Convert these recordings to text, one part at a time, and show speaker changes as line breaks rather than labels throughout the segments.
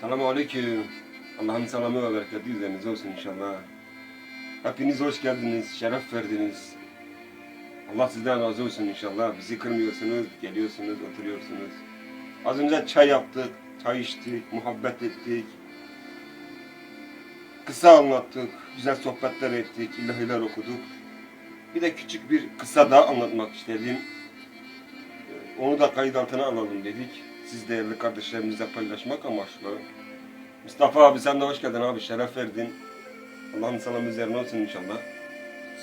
Selamun Aleyküm. Allah'ın selamı ve bereketi üzerinize olsun inşallah. Hepiniz hoş geldiniz, şeref verdiniz. Allah sizden razı olsun inşallah. Bizi kırmıyorsunuz, geliyorsunuz, oturuyorsunuz. Az önce çay yaptık, çay içtik, muhabbet ettik. Kısa anlattık, güzel sohbetler ettik, ilahiler okuduk. Bir de küçük bir kısa daha anlatmak istedim. Ee, Onu da kayıt altına alalım dedik. Siz değerli kardeşlerimizle paylaşmak amaçlı. Mustafa abi sen de hoş geldin abi, şeref verdin. Allah'ın selamı üzerine olsun inşallah.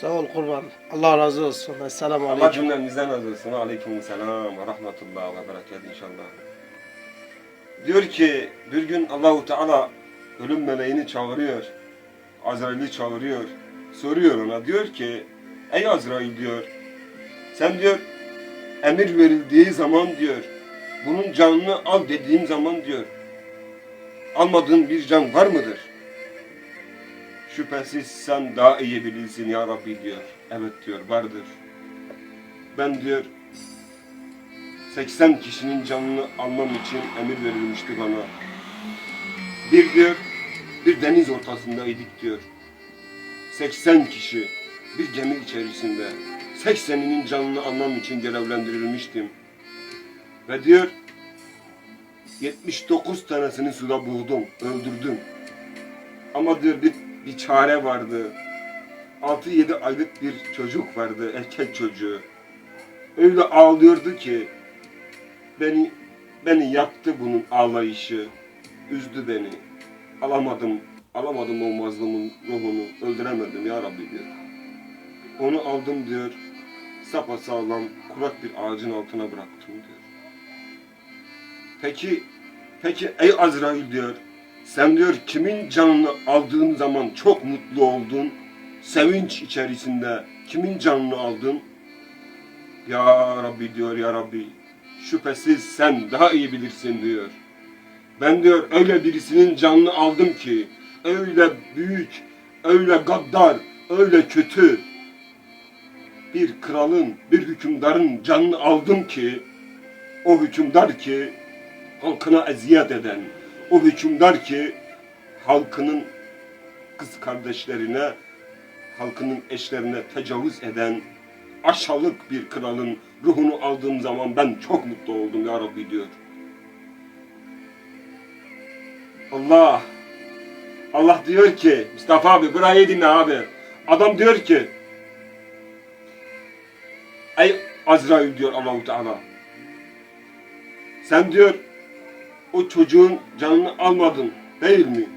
Sağ ol kurban. Allah razı olsun. Esselamu
Allah
aleyküm.
cümlemizden razı olsun. Aleyküm selam ve rahmetullah ve berekat inşallah. Diyor ki bir gün Allahu Teala ölüm meleğini çağırıyor. Azrail'i çağırıyor. Soruyor ona diyor ki ey Azrail diyor sen diyor emir verildiği zaman diyor bunun canını al dediğim zaman diyor almadığın bir can var mıdır? Şüphesiz sen daha iyi bilirsin ya Rabbi diyor. Evet diyor vardır. Ben diyor 80 kişinin canını almam için emir verilmişti bana. Bir diyor bir deniz ortasındaydık diyor. 80 kişi bir gemi içerisinde 80'inin canını almam için görevlendirilmiştim. Ve diyor 79 tanesini suda boğdum, öldürdüm. Ama diyor bir, bir çare vardı. 6-7 aylık bir çocuk vardı, erkek çocuğu. Öyle ağlıyordu ki beni beni yaktı bunun ağlayışı. Üzdü beni. Alamadım, alamadım o mazlumun ruhunu. Öldüremedim ya Rabbi diyor. Onu aldım diyor. Sapasağlam kurak bir ağacın altına bıraktım diyor. Peki, peki ey Azrail diyor. Sen diyor kimin canını aldığın zaman çok mutlu oldun. Sevinç içerisinde kimin canını aldın? Ya Rabbi diyor ya Rabbi. Şüphesiz sen daha iyi bilirsin diyor. Ben diyor öyle birisinin canını aldım ki öyle büyük, öyle gaddar, öyle kötü bir kralın, bir hükümdarın canını aldım ki o hükümdar ki halkına eziyet eden, o hükümdar ki halkının kız kardeşlerine, halkının eşlerine tecavüz eden aşağılık bir kralın ruhunu aldığım zaman ben çok mutlu oldum ya Rabbi diyor. Allah Allah diyor ki Mustafa abi burayı dinle abi. Adam diyor ki Ey Azrail diyor Allahu Teala. Sen diyor o çocuğun canını almadın değil mi?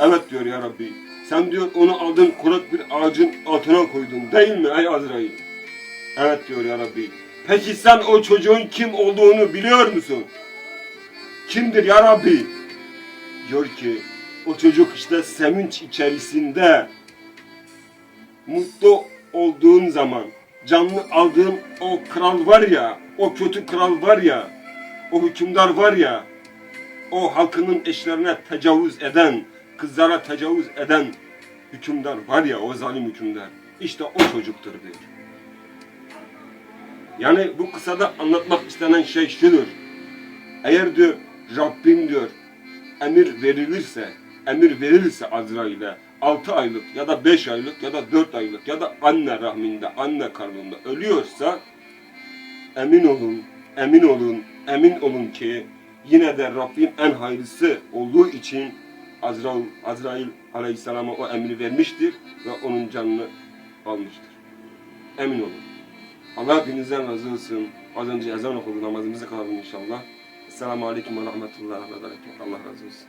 Evet diyor ya Rabbi. Sen diyor onu aldın kurak bir ağacın altına koydun değil mi ey Azrail? Evet diyor ya Rabbi. Peki sen o çocuğun kim olduğunu biliyor musun? Kimdir ya Rabbi? Diyor ki o çocuk işte sevinç içerisinde mutlu olduğun zaman canlı aldığın o kral var ya, o kötü kral var ya, o hükümdar var ya, o halkının eşlerine tecavüz eden, kızlara tecavüz eden hükümdar var ya, o zalim hükümdar. İşte o çocuktur diyor. Yani bu kısada anlatmak istenen şey şudur. Eğer diyor Rabbim diyor emir verilirse, emir verilirse Azrail'e 6 aylık ya da 5 aylık ya da 4 aylık ya da anne rahminde, anne karnında ölüyorsa emin olun, emin olun, emin olun ki yine de Rabbim en hayırlısı olduğu için Azrail, Azrail aleyhisselama o emri vermiştir ve onun canını almıştır. Emin olun. Allah hepinizden razı olsun. Az önce ezan okudu namazımızı kılalım inşallah. Esselamu Aleyküm ve Rahmetullah. Allah razı olsun.